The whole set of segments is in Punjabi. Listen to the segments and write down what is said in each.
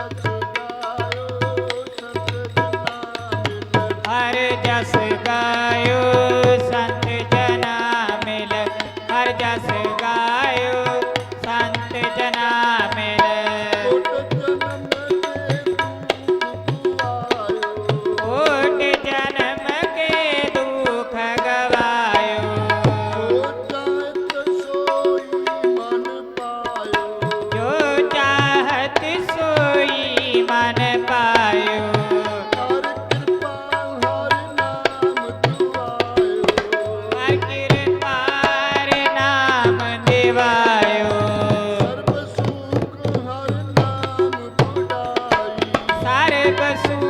ਹਰ Yes.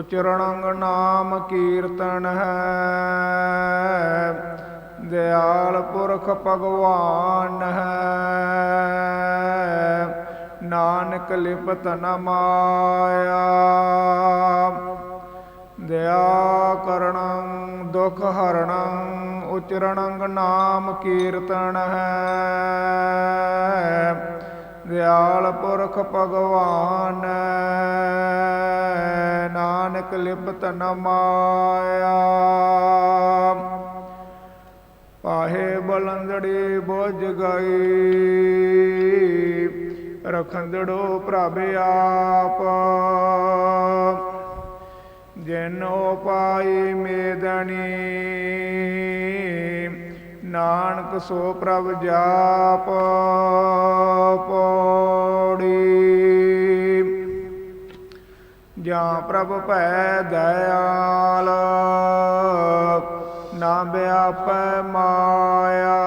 ਉਚਰਣੰਗ ਨਾਮ ਕੀਰਤਨ ਹੈ। ਦਿਆਲ ਪੁਰਖ ਭਗਵਾਨ ਹੈ। ਨਾਨਕ ਲਿਪਤ ਨ ਮਾਇਆ। ਦਇਆ ਕਰਣੰ, ਦੁਖ ਹਰਣੰ ਉਚਰਣੰ ਨਾਮ ਕੀਰਤਨ ਹੈ। ਦਿਆਲ ਪੁਰਖ ਭਗਵਾਨ, ਨਾਨਕ ਲਿਪਤ ਨ ਮਾਇਆ। ਪਾਹੇ ਬਲੰਦੜੀ ਬੁਝ ਗਈ, ਰਖੰਦੜੋ ਪ੍ਰਭ ਆਪ। ਜਿਨੋ ਪਾਈ ਮੇਦਣੀ ਨਾਨਕ ਸੋ ਪ੍ਰਭ ਜਾਪ ਪੌੜੀ। ਜਾਂ ਪ੍ਰਭ ਭੈ ਦਇਆਲ ਨਾ ਵਿਆਪੈ ਮਾਇਆ।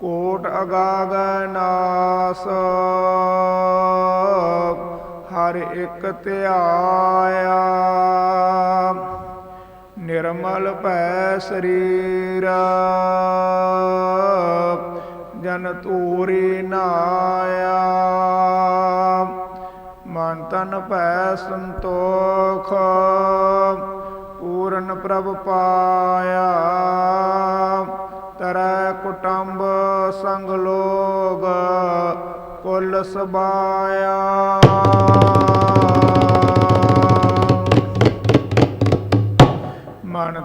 ਕੋਟ ਅਗਾਗ ਨਾਸ, ਹਰ ਇੱਕ ਧਿਆਇਆ। ਨਿਰਮਲ ਭੈ ਸਰੀਰ, ਜਨ ਤੂਰੀ ਨਾਇਆ। ਮਨ ਤਨ ਭੈ ਸੰਤੋਖ, ਪੂਰਨ ਪ੍ਰਭ ਪਾਇਆ। ਤਰੈ ਕੁਟੰਬ ਸੰਗ ਲੋਗ ਕੁਲ ਸਬਾਇਆ।